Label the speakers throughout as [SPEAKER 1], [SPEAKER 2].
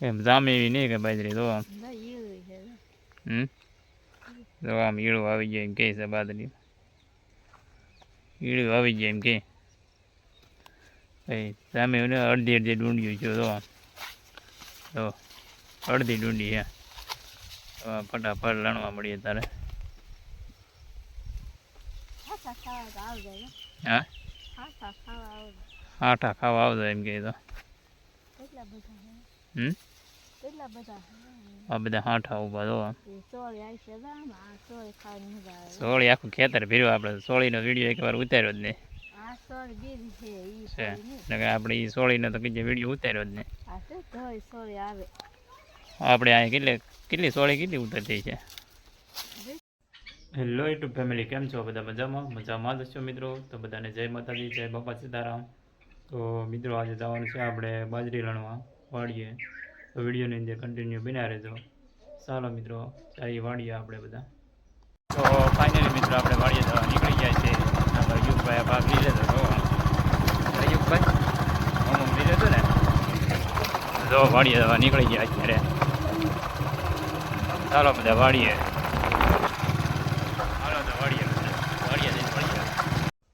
[SPEAKER 1] એમ જામે એવી નહીં કે બાજરી તો આમ હમ? જો આમ ઈળું આવી જાય એમ કહે છે બાદરી ઈળું આવી જાય એમ કે ભાઈ સામે ને અડધી અડધી ડુંડિયું છે તો આમ અડધી ડુંડી હે ફટાફટ લણવા મળીએ તારે. હા? આઠા ખાવા આવજો. એમ કહે તો. હમ?
[SPEAKER 2] કેટલા બધા છે
[SPEAKER 1] આ બધા હાઠા ઊભા તો આમ
[SPEAKER 2] એ સોળી આવી છે દામ આ સોળી ખાવાની મજા આવે.
[SPEAKER 1] સોળી આખું ખેતર ભીર્યું. આપણે સોળીનો વીડિયો એકવાર ઉતાર્યો જ નહીં
[SPEAKER 2] આ સોળી બીજી છે ઈ
[SPEAKER 1] છે.
[SPEAKER 2] સોળી નહીં
[SPEAKER 1] એટલે કે આપણે એ સોળીનો તો કીધે વીડિયો ઉતાર્યો જ નહીં
[SPEAKER 2] આ છે ધોઈ સોળી આવે.
[SPEAKER 1] આપણે અહીંયા કેટલી કેટલી સોળી કેટલી ઉતરતી છે? હેલો યુટ્યુબ ફેમિલી કેમ છો? બધા મજામાં? મજામાં જ છો મિત્રો? તો બધાને જય માતાજી જય બાપા સીતારામ. તો મિત્રો આજે જવાનું છે આપણે બાજરી લણવા. વાડીએ. તો વિડીયોની અંદર કન્ટિન્યુ બન્યા રહેજો. ચાલો મિત્રો ચાલી વાળીએ આપણે બધા. તો ફાઇનલી મિત્રો આપણે વાડીએ જવા નીકળી ગયા છે આપણે યુગભાઈ ભાગ લીધો હતો. તો યુગભાઈ અમુક લીધો લેતો ને. જો વાડીએ જવા નીકળી ગયા અત્યારે. ચાલો બધા વાડીએ હાલો તો વાડીએ બધા. વાડીએ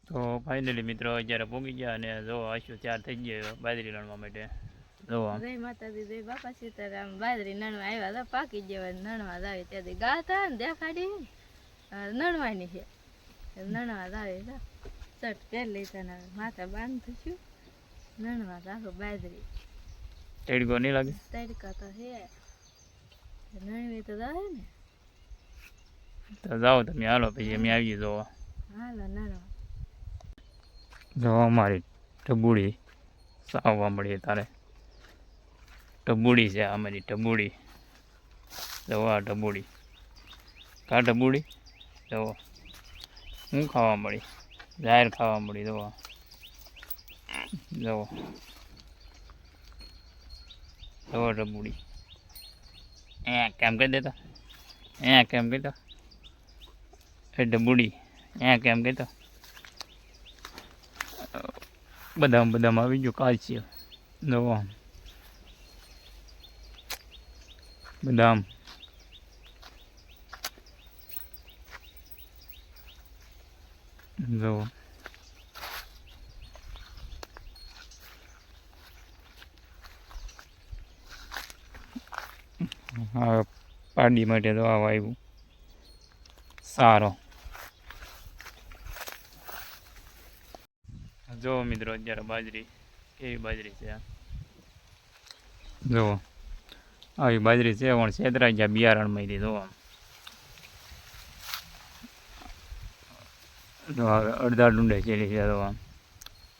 [SPEAKER 1] તો ફાઇનલી મિત્રો અત્યારે પહોંચી ગયા અને જો આશુ ત્યાર થઈ ગયો બાજરી રણવા માટે.
[SPEAKER 2] જય માતાજી જય બાપા સીતારામ. બાજરી નણવા આવ્યા હતા પાકી જેવા નણવા આવે ત્યાંથી. ગાતા ને દેખાડી. નણવાની છે. નણવા આવે તો ચટ પહેર લીધા ને માથા બાંધ થયું નણવા રાખો બાજરી.
[SPEAKER 1] તડકો નહીં લાગે?
[SPEAKER 2] તડકા તો છે. નણવી તો આવે ને.
[SPEAKER 1] તો જાઓ તમે હાલો પછી અમે આવીએ જોવા.
[SPEAKER 2] હાલો નણવા.
[SPEAKER 1] જો અમારી ટબુડી સાવવા મળીએ તારે. ટબુડી છે આ અમારી ટબુડી જવો આ ટબુડી કા ટબુડી જવો. હું ખાવા મળી? જાહેર ખાવા મળી, જવો. જવો. જવો ટબુડી એ કેમ કહી દેતો? એ કેમ કહેતો એ ડબુડી એ કેમ કહેતો બદામ બદામ આવી ગયો કાલ છે જવો. બદામ જવો હા, પાડી માટે તો આવા આવ્યું સારો. જો મિત્રો, અત્યારે બાજરી, કેવી બાજરી છે આ? જુઓ આવી બાજરી છે પણ છેતરાઈ ગયા, બિયારણમાં જોવા જો હવે અડધા ડુંડે ચેલી છે તો આમ.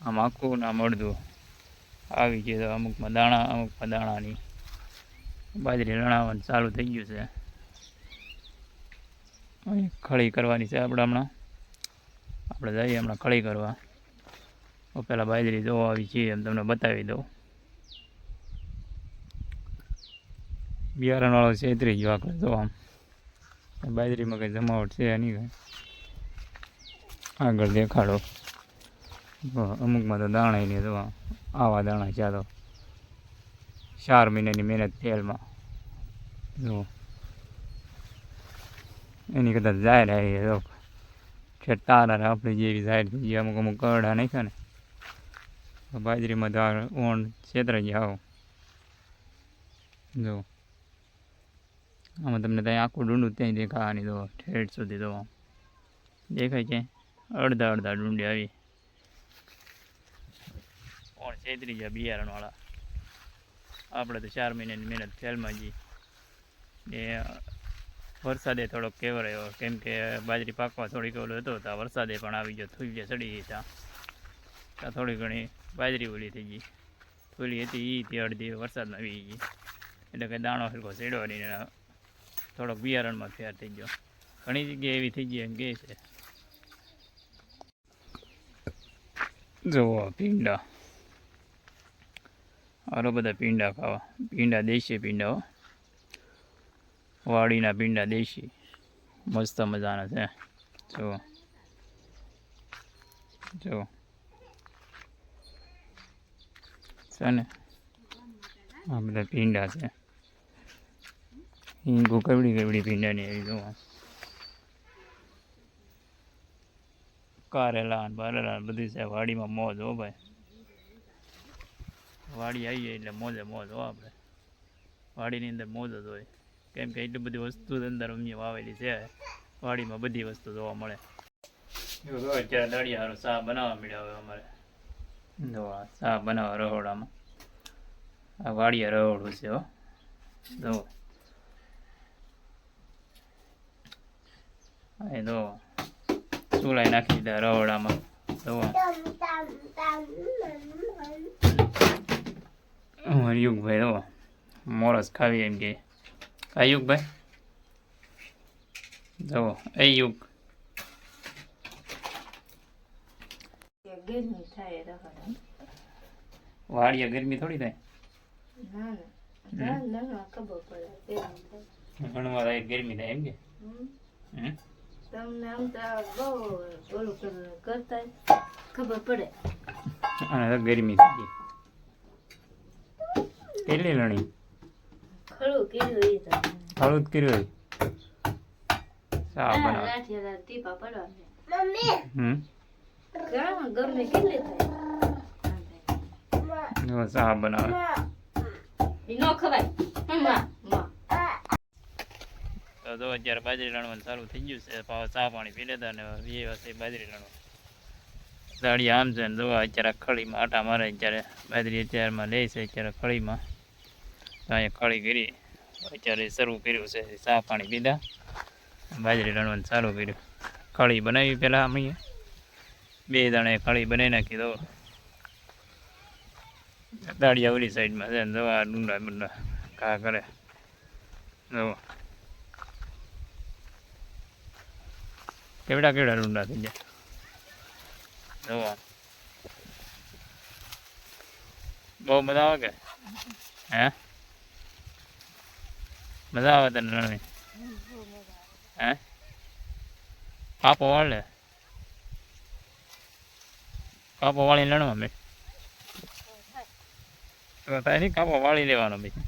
[SPEAKER 1] આમ આખું ને આમ અડધું. આવી ગયું તો અમુકમાં દાણા, અમુકમાં દાણાની. બાજરી રણાવવાનું ચાલુ થઈ ગયું છે. અહીં ખળી કરવાની છે આપણે હમણાં. આપણે જઈએ હમણાં ખળી કરવા. પહેલાં બાજરી જોવા આવી છીએ એમ તમને બતાવી દઉં. બિયારણવાળો છેતરી ગયો આખરે જો આમ બાજરીમાં કંઈ જમાવટ છે નહીં કંઈ આગળ દેખાડો. અમુકમાં તો દાણા નહીં તો આવા દાણા છે તો. ચાર મહિનાની મહેનત તેલમાં જો. એની કદાચ જાહેર આવી તો છે તારા આપણી જેવી જાહેર થઈ ગઈ, અમુક અમુક કરડા નાખ્યા ને. બાજરીમાં તો ઓણ છેતરાઈ ગયા આવો જો. આમાં તમને ત્યાં આખું ડુંડું ત્યાં દેખાવાની તો, ઠેઠ સુધી તો. દેખાય છે. અડધા અડધા ડુંડી આવી. કોણ છેતરી ગયા બિયારણવાળા? આપણે તો ચાર મહિનાની મહેનત ફેલમાં જઈ એ વરસાદે થોડોક કેવરાયો કેમ કે બાજરી પાકવા થોડીક ઓલો હતો ત્યાં વરસાદે પણ આવી ગયો થૂલ્ય ચડી ગઈ ત્યાં. ત્યાં થોડી ઘણી બાજરી ઓલી થઈ ગઈ. થૂલી હતી એ તે અડધી વરસાદમાં આવી ગઈ. એટલે કે દાણો નહીં ને થોડોક બિયારણમાં ફેર થઈ ગયો. ઘણી જગ્યાએ એવી થઈ ગઈ એમ કહે છે. જુઓ પીંડા આરો બધા પીંડા ખાવા. પીંડા દેશી પીંડા હો. વાડીના પીંડા દેશી. મસ્ત મજાના છે. જુઓ. જુઓ. છે ને? આ બધા પીંડા છે. હિંગુ કવડી કવડી ભીંડાની આવી જોવા. કારેલા બારેલા બધી છે. વાડીમાં મોજ હો ભાઈ. વાડી આવીએ એટલે મોજે મોજ હો આપણે. વાડીની અંદર મોજ જ હોય. કેમ કે એટલી બધી વસ્તુ અંદર અમને વાવેલી છે. વાડીમાં બધી વસ્તુ જોવા મળે. અત્યારે અત્યારે દળિયાનો શાક બનાવવા મળ્યા હવે અમારે. જોવા શાક બનાવવા રહોડામાં. આ વાડિયા રહોડું છે હો. જો. એ જો ચૂલાઈ નાખી દીધા રવડામાં. જો અમારે યુગભાઈ જો મોરસ ખાવી એમ કે. આ યુગભાઈ જો એ યુગ. વાડિયા ગરમી થોડી થાય?
[SPEAKER 2] થાય.
[SPEAKER 1] ગરમી થાય એમ કે?
[SPEAKER 2] હમ. તમને આમ તો બહુ ઓલું કરતા ખબર પડે.
[SPEAKER 1] અને તો ગરમી થઈ ગઈ. કેટલી લણી?
[SPEAKER 2] ખડું કીધું એ તો.
[SPEAKER 1] કર્યું બનાવ
[SPEAKER 2] ટીપા પડવા
[SPEAKER 1] હમ?
[SPEAKER 2] ઘણા ગમે કેટલી થાય?
[SPEAKER 1] જો ચા બનાવે
[SPEAKER 2] નો ખવાય.
[SPEAKER 1] તો અત્યારે બાજરી લણવાનું ચાલુ થઈ ગયું છે. પાછા ચા પાણી પી લેતા અને બે વાગે બાજરી લણવા દાળી આમ છે ને જોવા અત્યારે ખળીમાં આટા મારે અત્યારે બાજરી અત્યારમાં લે છે અત્યારે ખળીમાં. તો અહીંયા ખળી કરી અત્યારે શરૂ કર્યું છે. ચા પાણી પીધા. બાજરી લણવાનું ચાલુ કર્યું. ખળી બનાવી પહેલાં અમે બે દાણે ખળી બનાવી નાખી દો દાળિયા ઓલી સાઈડમાં છે ને દવા ડુંડા બુંડા ઘા કરે. જો કેવડા કેવડા રૂંડા થઈ જાય. જો આમ. બહુ મજા આવે કે? હે? મજા આવે તને રણવી? હે? કાપો વાળે કાપો વાળી લણવા મેં તો થાય નહીં કાપો વાળી લેવાનો ભાઈ.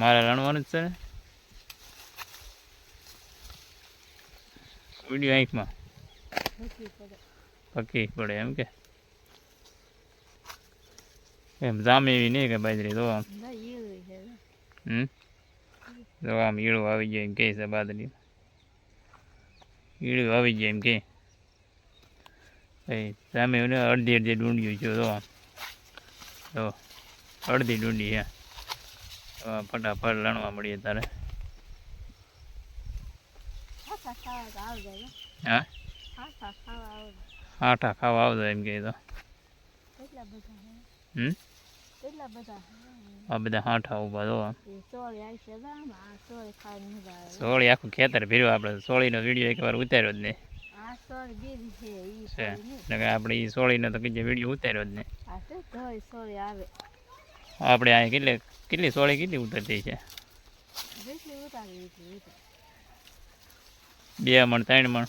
[SPEAKER 1] મારે લણવાનું જ છે ને? વીડિયો આંખમાં પકી પડે એમ કે? એમ જામે એવી નહીં કે બાજરી તો આમ. હમ? તો આમ ઈળું આવી જાય એમ કહે છે બાજરી. ઈળું આવી જાય એમ કે. સામે અડધી અડધી ડુંડિયું છે તો આમ તો અડધી ડુંડી હા ફટાફટ લણવા મળીએ તારે
[SPEAKER 2] ખાસા ખાવા તો આવડે ને.
[SPEAKER 1] હા? આઠા ખાવા આવજો એમ કહે તો. હમ? આ બધા હાંઠા ઊભા
[SPEAKER 2] આ આવે
[SPEAKER 1] સોળી આખું ખેતર ફેર્યું આપણે. સોળીનો વીડિયો એકવાર ઉતાર્યો જ નહીં.
[SPEAKER 2] આ
[SPEAKER 1] આપણે એ સોળીનો તો કીધે વીડિયો ઉતાર્યો જ નહીં.
[SPEAKER 2] આ
[SPEAKER 1] આપણે અહીંયા કેટલી કેટલી સોળી કેટલી ઉતરતી છે
[SPEAKER 2] જેટલી ઉતારી એટલી ઉતારી
[SPEAKER 1] બે મણ ત્રણ મણ.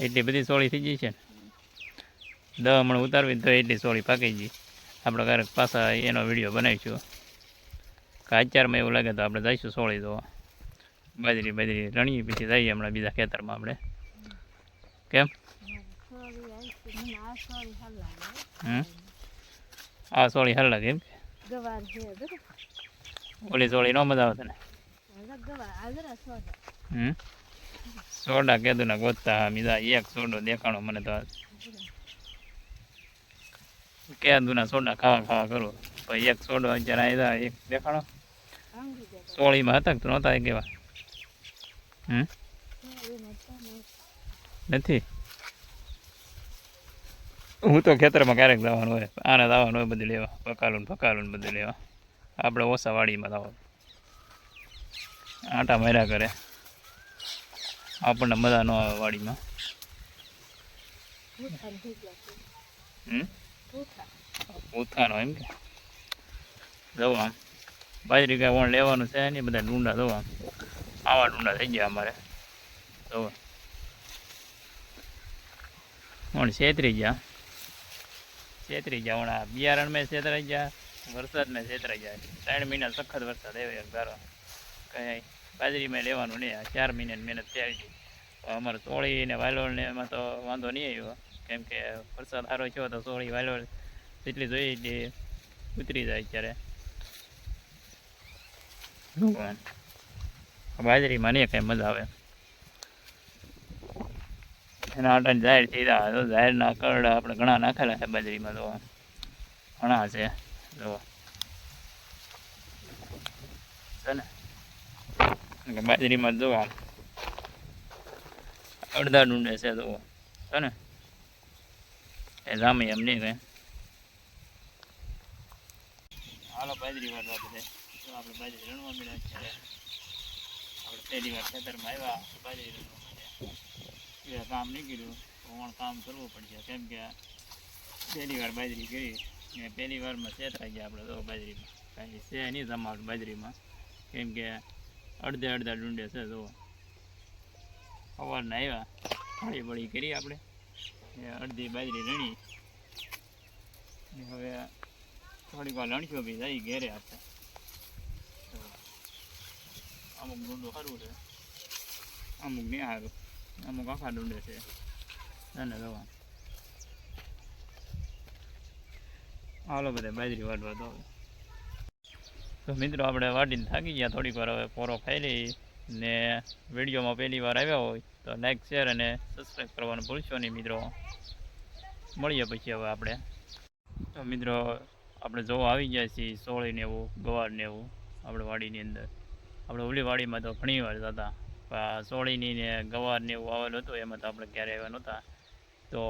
[SPEAKER 1] એટલી બધી સોળી થઈ ગઈ છે ને? દસ મણ ઉતારવી તો એટલી સોળી પાકી ગઈ. આપણે ક્યારેક પાછા એનો વીડિયો બનાવીશું. કે અત્યારમાં એવું લાગે તો આપણે જઈશું સોળી જોવા બાજરી બાજરી રણીએ પછી જઈએ હમણાં બીજા ખેતરમાં આપણે. કેમ?
[SPEAKER 2] આ
[SPEAKER 1] સોળી હાલ લાગે એમ ઓલી સોળી ન મજા આવે તને? હમ? સોડા કીધું ને ગોતતા બીજા એક સોડો દેખાણો મને તો કીધું ના સોડા ખાવા ખાવા કરું. પછી એક સોડો અત્યારે આવ્યા એક દેખાણો. સોળીમાં હતા કે નહોતા કેવા હમ? નથી? હું તો ખેતરમાં ક્યારેક દાવાનું હોય. આને દાવાનું હોય બધું લેવા. પકાલું પકાલું બધું લેવા. આપણે ઓછા વાડીમાં જવાનું આટા માર્યા કરે. આપણને મજા ન આવે વાડીમાં. ઉથાનો એમ કે. જવું આમ. બાજરી કાંઈ વણ લેવાનું છે નહીં, બધા ડુંડા જવું આમ. આવા ડુંડા થઈ ગયા અમારે. જવું વણ છેતરી ગયા. છેતરી ગયા. હમણાં બિયારણમાં છેતરાઈ ગયા. વરસાદ મેં છેતરાઈ ગયા. ત્રણ મહિના સખત વરસાદ આવ્યો એક ઘર કંઈ બાજરીમાં લેવાનું નહીં. ચાર મહિનાની મહેનત થઈ હતી અમારે સોળી ને વાલોળ ને એમાં તો વાંધો નહીં આવ્યો. કેમ કે વરસાદ સારો થયો તો સોળી વાલોળ જેટલી જોઈએ એટલી ઉતરી જાય અત્યારે. બાજરીમાં નહીં કાંઈ મજા આવે. એના આટા જાહેર થઈ રહ્યા તો જાહેરના કરડા આપણે ઘણા નાખેલા છે બાજરીમાં તો. ઘણા છે. જો. ને? કે બાજરીમાં જો આમ. અડધા ડુંડે છે તો છે ને? એ જામી એમ નહીં હાલો, બાજરી વાળવા બધે. તો આપણે બાજરી રણવા મળ્યા અત્યારે આપણે પહેલી વાર ખેતરમાં આવ્યા બાજરી રણવા મળ્યા. કામ નહીં કર્યું. પણ કામ કરવું પડશે. કેમ કે પહેલી વાર બાજરી કરી ને પહેલી વારમાં છેતરાઈ ગયા આપણે તો બાજરીમાં. કાંઈ છે નહીં તમારું બાજરીમાં. કેમ કે અડધે અડધા ડુંડે છે તો સવારના આવ્યા. ફળી બળી કરી આપણે. એ અડધી બાજરી રણી હવે થોડીક વાર લણશો બી જાય ઘેરે આપણે અમુક ડુંડો સારું છે. અમુક નહીં સારું. અમુક આખા ડુંડે છે. અને જવા હાલો, બધા બાજરી વાટવા તો હવે. તો મિત્રો આપણે વાટીને થાકી ગયા થોડીક વાર, હવે પોરો ખાઈ ને વિડીયોમાં પહેલી વાર આવ્યા હોય તો લાઈક શેર અને સબસ્ક્રાઈબ કરવાનું ભૂલશો નહીં મિત્રો. મળીએ પછી હવે આપણે. તો મિત્રો, આપણે જોવા આવી ગયા છીએ સોળી ને એવું, ગવાર ને એવું, આપણે વાડીની અંદર. આપણે ઓલી વાડીમાં તો ઘણી વાર જતા. પણ સોળીની ને ગવાર ને એવું આવેલું હતું, એમાં તો આપણે ક્યારે આવ્યા નહોતા. તો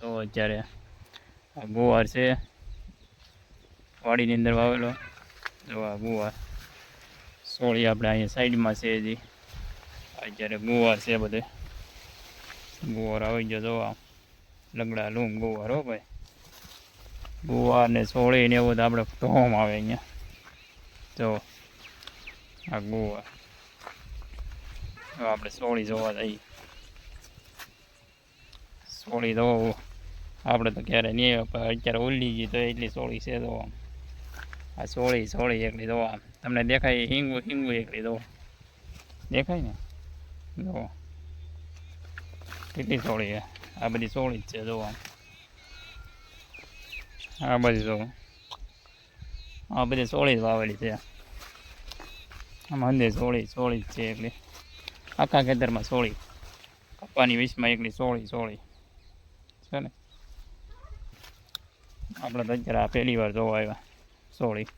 [SPEAKER 1] તો અત્યારે ગુવાર છે, વાડીની અંદર વાવેલો. જો આ ગુવાર સોળી આપણે અહીંયા સાઈડમાં છે હજી. અત્યારે ગુવાર છે બધે. ગુવાર આવી ગયો જોવા. લગડા લૂમ ગુવાર હો ભાઈ. ગુવાર ને સોળી ને એવું આપણે ટોમ આવે અહીંયા. જો, આ ગુવાર આપણે સોળી જોવા જઈએ. સોળી જોવું આપણે તો ક્યારે નહીં અત્યારે ઉલ્લી ગઈ તો એટલી સોળી છે તો આ સોળી સોળી એકલી દો આમ તમને દેખાય હિંગુ હિંગુ એકલી દો દેખાય ને? જો કેટલી સોળી છે? આ બધી સોળી જ છે જો આમ આ બધી જો આ બધી સોળી જ વાવેલી છે. આ મંદિર સોળી સોળી જ છે એકલી. આખા ખેતરમાં સોળી. કપ્પાની વીસમાં એકલી, સોળી સોળી. છે ને? આપણે અત્યારે આ પહેલી વાર જોવા આવ્યા. સોળી.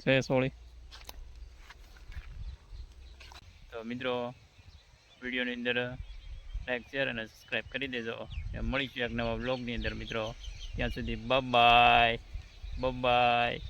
[SPEAKER 1] છે સોળી? તો મિત્રો, વિડીયોની અંદર લાઈક શેર અને સબસ્ક્રાઈબ કરી દેજો. મળીશું એક નવા બ્લોગની અંદર મિત્રો. ત્યાં સુધી બાય બાય